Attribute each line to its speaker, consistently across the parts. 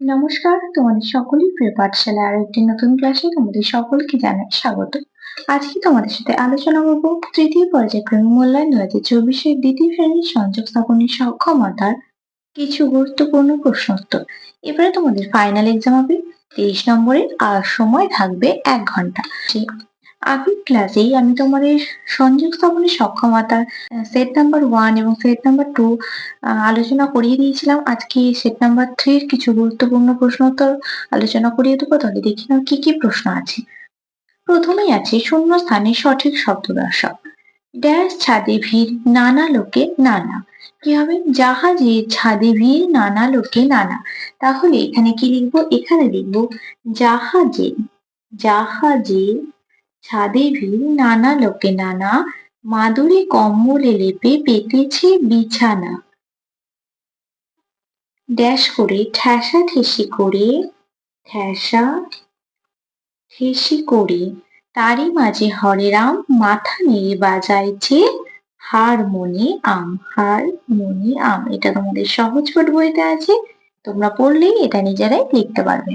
Speaker 1: নমস্কার, তোমাদের সকলেই প্রিয় পাঠশালা আর একটি নতুন ক্লাসে তোমাদের সকলকে জানাই স্বাগত। আজকে তোমাদের সাথে আলোচনা করব তৃতীয় পর্যায়ক্রমিক মূল্যায়ন দু হাজার চব্বিশের দ্বিতীয় শ্রেণির সংযোগ স্থাপনের সক্ষমতার কিছু গুরুত্বপূর্ণ প্রশ্ন উত্তর এবারে তোমাদের ফাইনাল এক্সাম হবে। তেইশ নম্বরে আর সময় থাকবে এক ঘণ্টা। আগের ক্লাসেই আমি তোমাদের সংযোগ স্থাপনের সক্ষমতা সেট নাম্বার ওয়ান এবং সেট নাম্বার টু আলোচনা করিয়ে দিয়েছিলাম। আজকে সেট নাম্বার থ্রির কিছু গুরুত্বপূর্ণ প্রশ্ন উত্তর আলোচনা করিয়ে দেবো। তাহলে দেখি নাও কি কি প্রশ্ন আছে। প্রথমেই আছে শূন্য স্থানে সঠিক শব্দ দর্শক। ড্যাশ ছাদে ভিড়, নানা লোকে নানা। কি হবে? জাহাজে ছাদে ভিড়, নানা লোকে নানা। তাহলে এখানে কি লিখব? এখানে লিখব, জাহাজে জাহাজে ছাদে ভিড়, নানা লোকে নানা। মাদুরে কম্বলে লেপে পেতেছে বিছানা। ড্যাশ করে, ঠেসা ঠেসি করে, ঠেসা ঠেসি করে। তারই মাঝে হরেরাম মাথা নেড়ে বাজাইছে মনে আম মনে আম। এটা তোমাদের সহজ পাঠ বইতে আছে, তোমরা পড়লেই এটা নিজেরাই লিখতে পারবে।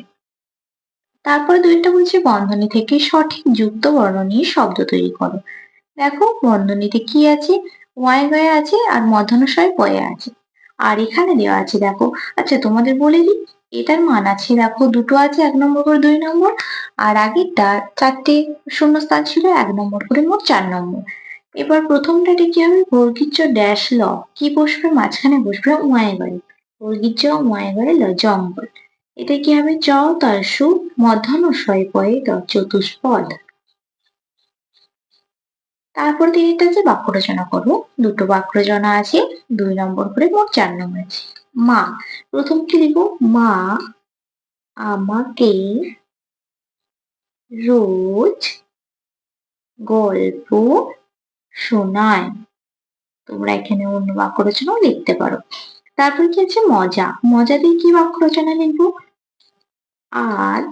Speaker 1: তারপরে দুইটা বলছে, বন্ধনী থেকে সঠিক যুক্ত বর্ণ নিয়ে শব্দ তৈরি করো। দেখো, বন্ধনীতে কি আছে? ওয়াই গয়ে আছে আর মধ্যাহ্নশয় পয়ে আছে। আর এখানে দেওয়া আছে, দেখো আচ্ছা তোমাদের বলে দিই, এটার মান আছে, দেখো, দুটো আছে, এক নম্বর করে দুই নম্বর, আর আগেরটা চারটে শূন্যস্থান ছিল, এক নম্বর করে মোট চার নম্বর। এবার প্রথমটাতে কি হবে বর্গীর ড্যাশ ল কি বসবে? মাঝখানে বসবে ওয়াই গয়ে বর্গীর ওয়াই গয়ে ল জঙ্গল। এটা কি হবে চ তার সু মধ্যাহ্ন শয় পয়ে চতুষ্পদ। তারপর তিনটা যে বাক্য রচনা করব। দুটো বাক্য রচনা আছে, দুই নম্বর করে মোট চার নম্বর আছে। মা, প্রথম কি লিখব? মা আমাকে রোজ গল্প শোনায়। তোমরা এখানে অন্য বাক্য রচনাও লিখতে পারো। তারপর কি আছে? মজা। মজা দিয়ে কি বাক্য রচনা লিখব? আজ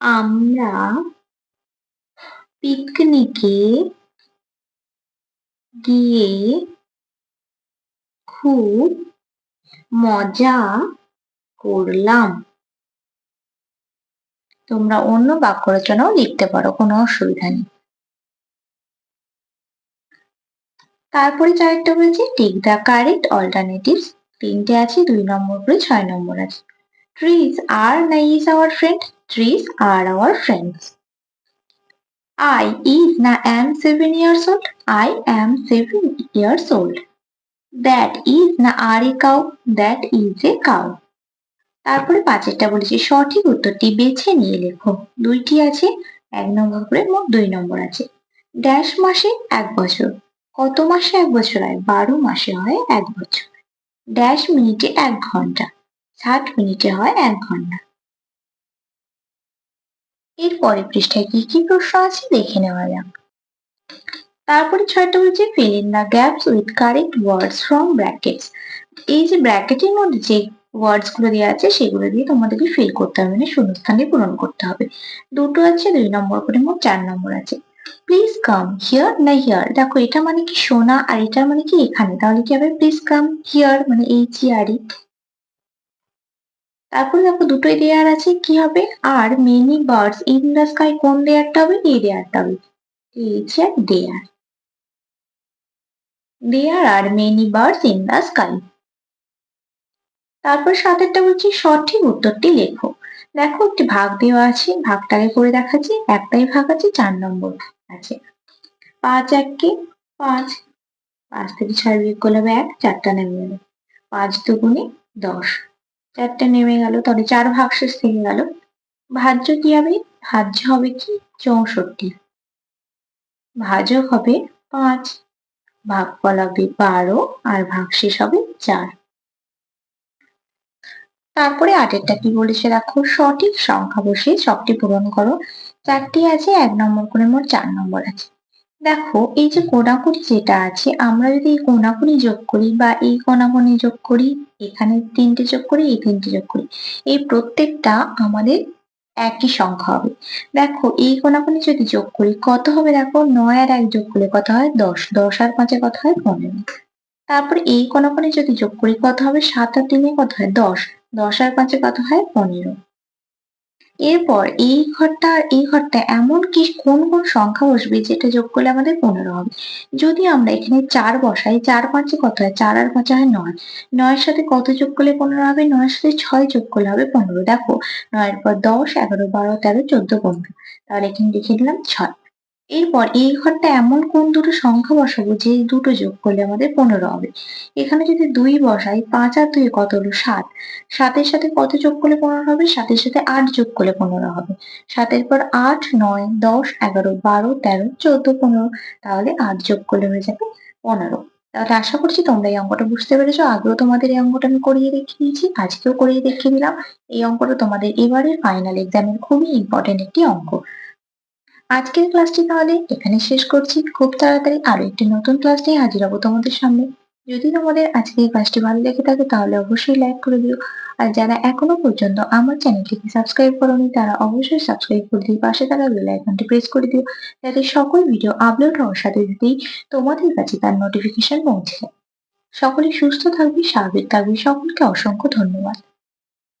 Speaker 1: আমরা পিকনিকে গিয়ে খুব মজা করলাম। তোমরা অন্য বাক্য রচনাও লিখতে পারো, কোনো অসুবিধা নেই। তারপরে চারটা বলছে টেক দ্য কারেক্ট অল্টারনেটিভস তিনটে আছে, দুই নম্বর করে ছয় নম্বর আছে। Trees are nice our friend trees are our friends I is না am seven years old. I am seven years old. That is না are a cow. That is a cow. তারপরে পাঁচেরটা বলেছি, সঠিক উত্তরটি বেছে নিয়ে লেখো দুইটি আছে, এক নম্বর করে মোট দুই নম্বর আছে ড্যাশ মাসে এক বছর কত মাসে এক বছর হয় বারো মাসে হয় এক বছর ড্যাশ মিনিটে এক ঘণ্টা ষাট মিনিটে হয় এক ঘণ্টা। এর পরের পৃষ্ঠায় কি কি প্রশ্ন আছে দেখে নেওয়া যাক। তারপরে ছয়টা হচ্ছে fill in the gaps with correct words from brackets এই যে ব্র্যাকেটের মধ্যে যে ওয়ার্ডসগুলো দেওয়া আছে সেগুলো দিয়ে তোমাদেরকে ফিল করতে হবে মানে শূন্যস্থানে পূরণ করতে হবে। দুটো আছে, দুই নম্বর করে মোট চার নম্বর আছে। প্লিজ কাম হিয়ার না হিয়ার দেখো, এটা মানে কি সোনা আর এটার মানে কি এখানে। তাহলে কি হবে? প্লিজ কাম হিয়ার মানে এইচ ই আর ই তারপর দেখো দুটোই দেয়ার আছে, কি হবে? Are many birds in the sky কোন দেয়ারটা হবে? এই দেয়ারটা হবে। হচ্ছে there there are many birds in the sky তারপর সাতেরটা বলছি, সঠিক উত্তরটি লেখো। দেখো একটি ভাগ দেওয়া আছে, ভাগটাকে করে দেখাচ্ছি। একটাই ভাগ আছে, চার নম্বর আছে। পাঁচ এককে, পাঁচ। পাঁচ থেকে ছয় বিয়োগ করলে এক, চারটা নেমে যাবে পাঁচ দুগুণে দশ। চারটে নেমে গেল তাহলে চার ভাগশেষ থেকে গেল। ভাজ্য কি হবে? ভাজ্য হবে কি? চৌষট্টি। ভাজক হবে পাঁচ, ভাগফল হবে বারো, আর ভাগশেষ হবে চার। তারপরে আটেরটা কি বলেছে দেখো? সঠিক সংখ্যা বসে সবটি পূরণ করো। চারটি আছে, এক নম্বর করে মোট চার নম্বর আছে। দেখো, এই যে কোনাকুনি যেটা আছে, আমরা যদি এই কোনাকুনি যোগ করি বা এই কোনাকুনি যোগ করি, এখানে তিনটে যোগ করি, এই তিনটে যোগ করি, এই প্রত্যেকটা আমাদের একই সংখ্যা হবে। দেখো, এই কোনাকুনি যদি যোগ করি, কত হবে দেখো? নয় আর এক যোগ করলে কত হয়? দশ। দশ আর পাঁচে কত হয়? পনেরো। তারপর এই কোনাকুনি যদি যোগ করি, কত হবে? সাত আর তিনে কত হয়? দশ। দশ আর পাঁচে কত হয়? পনেরো। এরপর এই ঘরটা আর এই ঘরটা এমন কি কোন কোন সংখ্যা বসবে যেটা যোগ করলে আমাদের পনেরো হবে? যদি আমরা এখানে চার বসাই, চার পাঁচে কত হয়? চার আর পাঁচে হয় নয়। নয়ের সাথে কত যোগ করলে পনেরো হবে? নয়ের সাথে ছয় যোগ করলে হবে পনেরো। দেখো, নয়ের পর দশ, এগারো, বারো, তেরো, চোদ্দ, পনেরো। তাহলে এখানে লিখে দিলাম ছয়। এরপর এই ঘরটা এমন কোন দুটো সংখ্যা বসাবো যে দুটো যোগ করলে আমাদের পনেরো হবে? এখানে যদি দুই বসাই, পাঁচ আর দুই কত হলো? সাত। সাতের সাথে কত যোগ করলে পনেরো হবে? সাতের সাথে আট যোগ করলে পনেরো হবে। সাতের পর আট, নয়, দশ, এগারো, বারো, তেরো, চোদ্দ, পনেরো। তাহলে আট যোগ করলে হয়ে যাবে পনেরো। তাহলে আশা করছি তোমরা এই অঙ্কটা বুঝতে পেরেছ। আগেও তোমাদের এই অঙ্কটা আমি করিয়ে দেখিয়েছি, আজকেও করিয়ে দেখিয়ে দিলাম। এই অঙ্কটা তোমাদের এবারের ফাইনাল এক্সামের খুবই ইম্পর্টেন্ট একটি অঙ্ক। আজকের ক্লাসটি তাহলে এখানে শেষ করছি। খুব তাড়াতাড়ি আরও একটি নতুন ক্লাস নিয়ে হাজির হব তোমাদের সামনে। যদি তোমাদের আজকের এই ক্লাসটি ভালো লেগে থাকে তাহলে অবশ্যই লাইক করে দিও। আর যারা এখনও পর্যন্ত আমার চ্যানেলটিকে সাবস্ক্রাইব করোনি, তারা অবশ্যই সাবস্ক্রাইব করে দিও। পাশে থাকা বেল আইকনটি প্রেস করে দিও। যাতে সকল ভিডিও আপলোড হওয়ার সাথে সাথেই তোমাদের কাছে তার নোটিফিকেশন পৌঁছে যায়। সকলে সুস্থ থাকবি, স্বাভাবিক থাকবি। সকলকে অসংখ্য ধন্যবাদ।